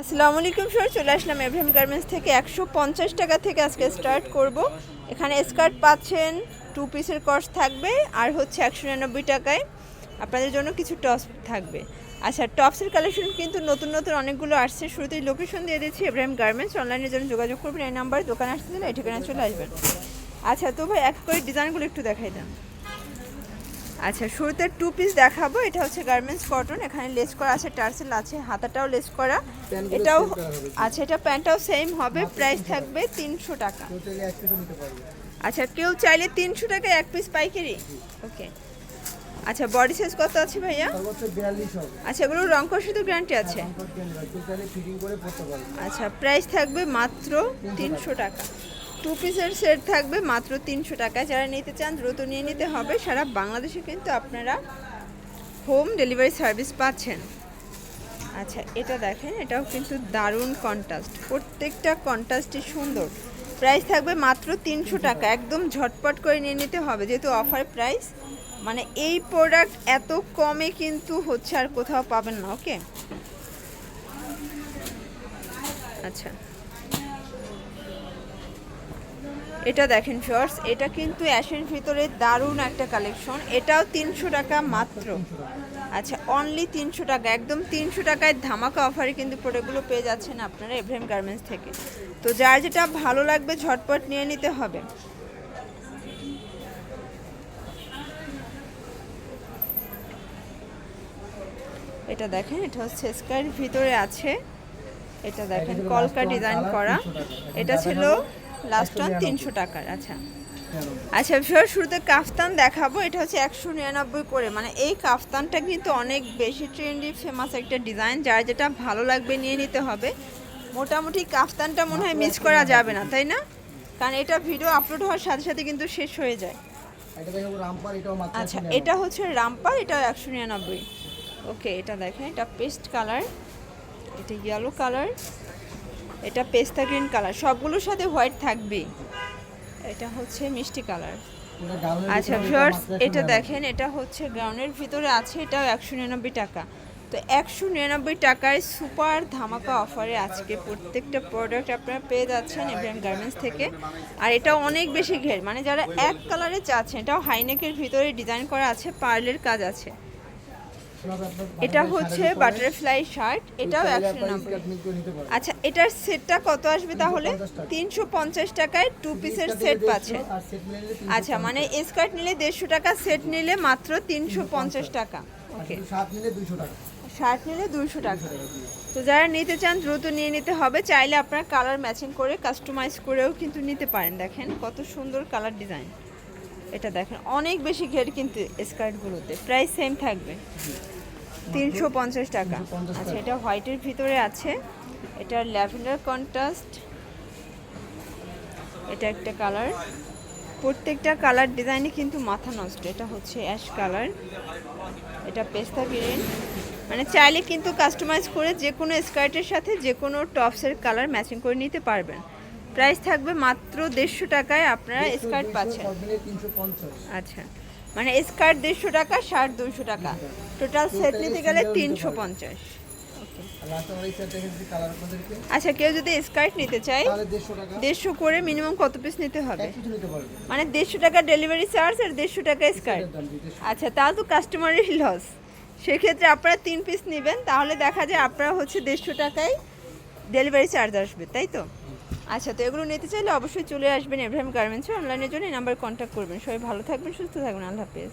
আসসালামু আলাইকুম স্যার চলে আসলাম এভরিম গার্মেন্টস থেকে। একশো পঞ্চাশ টাকা থেকে আজকে স্টার্ট করব। এখানে স্কার্ট পাচ্ছেন টু পিসের কস্ট থাকবে, আর হচ্ছে একশো নিরানব্বই টাকায় আপনাদের জন্য কিছু টপস থাকবে। আচ্ছা টপসের কালেকশন কিন্তু নতুন নতুন অনেকগুলো আসছে। শুরুতেই লোকেশন দিয়ে দিচ্ছি এব্রাহিম গার্মেন্টস অনলাইনের জন্য যোগাযোগ করবেন, এই নাম্বার দোকান আসতে দিলে এই ঠিকানা চলে আসবেন। আচ্ছা তো ভাই, এক করে ডিজাইনগুলো একটু দেখাই দেন। আচ্ছা শুরুতে টু পিস দেখাবো। এটা হচ্ছে গার্মেন্টস কটন এখানে লেস করা আছে টার্সেল আছে হাতাটাও লেস করা। এটাও। আচ্ছা এটা প্যান্টটাও সেম হবে প্রাইস থাকবে তিনশো টাকা। আচ্ছা কেউ চাইলে তিনশো টাকায় এক পিস পাইকারি? ওকে আচ্ছা বডি সাইজ কত আছে ভাইয়া? আচ্ছা এগুলো রং কষিত গ্যারান্টি আছে? আচ্ছা প্রাইস থাকবে মাত্র তিনশো টাকা। টু পিসের সেট থাকবে, মাত্র তিনশো টাকা। যারা নিতে চান, দ্রুত নিয়ে নিতে হবে। সারা বাংলাদেশে কিন্তু আপনারা হোম ডেলিভারি সার্ভিস পাচ্ছেন। আচ্ছা এটা দেখেন, এটাও কিন্তু দারুণ কন্ট্রাস্ট প্রত্যেকটা কন্ট্রাস্টই সুন্দর। প্রাইস থাকবে মাত্র তিনশো টাকা। একদম ঝটপট করে নিয়ে নিতে হবে। যেহেতু অফার প্রাইস মানে এই প্রোডাক্ট এত কমে কিন্তু হচ্ছে আর কোথাও পাবেন না ওকে আচ্ছা। এটা দেখেন শর্টস এটা কিন্তু অ্যাশের ভিতরে দারুণ একটা কালেকশন এটাও তিনশো টাকা মাত্র। আচ্ছা অনলি তিনশো টাকা একদম তিনশো টাকায় ধামাকা অফারে কিন্তু প্রোডাক্টগুলো পেয়ে যাচ্ছেন আপনারা এভরেম গার্মেন্টস থেকে। তো যার যেটা ভালো লাগবে ঝটপট নিয়ে নিতে হবে। এটা দেখেন এটা হচ্ছে স্কার্ট ভিতরে আছে। এটা দেখেন কলকা ডিজাইন করা। এটা ছিল লাস্ট ওয়ান তিনশো টাকার আচ্ছা। আচ্ছা ভিউয়ার শুরুতে কাফতান দেখাবো এটা হচ্ছে একশো নিরানব্বই করে। মানে এই কাফতানটা কিন্তু অনেক বেশি ট্রেন্ডি ফেমাস একটা ডিজাইন যার যেটা ভালো লাগবে নিয়ে নিতে হবে। মোটামুটি কাফতানটা মনে হয় মিস করা যাবে না তাই না? কারণ এটা ভিডিও আপলোড হওয়ার সাথে সাথে কিন্তু শেষ হয়ে যায়। আচ্ছা এটা হচ্ছে রামপার এটা একশো নিরানব্বই। ওকে এটা দেখেন এটা পেস্ট কালার এটা ইয়েলো কালার। এটা পেস্তা গ্রিন কালার, সবগুলোর সাথে হোয়াইট থাকবেই। এটা হচ্ছে মিষ্টি কালার। আচ্ছা ভিউয়ার্স, এটা দেখেন, এটা হচ্ছে গ্রাউন্ডের ভিতরে আছে, এটাও একশো নিরানব্বই টাকা। তো একশো নিরানব্বই টাকায় সুপার ধামাকা অফারে আজকে প্রত্যেকটা প্রোডাক্ট আপনারা পেয়ে যাচ্ছেন এভরিয়ান গার্মেন্টস থেকে। আর এটা অনেক বেশি ঘের মানে যারা এক কালারে চাচ্ছেন, এটাও হাইনেকের ভিতরে ডিজাইন করা আছে পার্লের কাজ আছে। এটা হচ্ছে। বাটারফ্লাই শার্ট এটাও একশো পারবে। আচ্ছা এটার সেটটা কত আসবে তাহলে? তিনশো পঞ্চাশ টাকায় টু পিসের সেট নিলে পাচ্ছেন 150 আর সেট নিলে 350 আচ্ছা মানে স্কার্ট নিলে দেড়শো টাকা সেট নিলে মাত্র তিনশো পঞ্চাশ। টাকা। ওকে শার্ট নিলে 200 টাকা। শার্ট নিলে দুশো টাকা। 200 টাকা দিয়ে। তো যারা নিতে চান দ্রুত নিয়ে নিতে হবে। চাইলে আপনার কালার ম্যাচিং করে কাস্টমাইজ করেও কিন্তু নিতে পারেন। দেখেন কত সুন্দর কালার ডিজাইন এটা দেখেন অনেক বেশি ঘের কিন্তু স্কার্টগুলোতে প্রাইস সেম থাকবে। তিনশো পঞ্চাশ টাকা। আচ্ছা। এটা হোয়াইটের ভিতরে আছে। এটা ল্যাভেন্ডার কন্ট্রাস্ট এটা একটা কালার প্রত্যেকটা কালার ডিজাইনে কিন্তু মাথা নষ্ট। এটা হচ্ছে অ্যাশ কালার এটা পেস্তা গ্রিন মানে চাইলে কিন্তু কাস্টমাইজ করে যে কোনো স্কার্টের সাথে যে কোনো টপসের কালার ম্যাচিং করে নিতে পারবেন। প্রাইস থাকবে মাত্র দেড়শো টাকায় আপনারা স্কার্ট পাচ্ছেন। সব মিলিয়ে 350 আচ্ছা মানে স্কার্ট দেড়শো টাকা শার্ট দুশো টাকা। টোটাল সেট নিতে গেলে তিনশো পঞ্চাশ। আচ্ছা কেউ যদি স্কার্ট নিতে চায় তাহলে 150 টাকা। দেড়শো করে মিনিমাম কত পিস নিতে হবে? মানে দেড়শো টাকা ডেলিভারি চার্জ আর দেড়শো টাকা স্কার্ট। আচ্ছা তাও তো কাস্টমারের লস সেক্ষেত্রে আপনারা তিন পিস নেবেন তাহলে দেখা যায় আপনারা হচ্ছে দেড়শো টাকায় ডেলিভারি চার্জ আসবে তাই তো? আচ্ছা তো এগুলো নিতে চাইলে অবশ্যই চলে আসবেন এভ্রাহিম গার্মেন্টসে। অনলাইনের জন্য নাম্বার কন্ট্যাক্ট করবেন। সবাই ভালো থাকবেন, সুস্থ থাকবেন। আল্লাহ হাফেজ।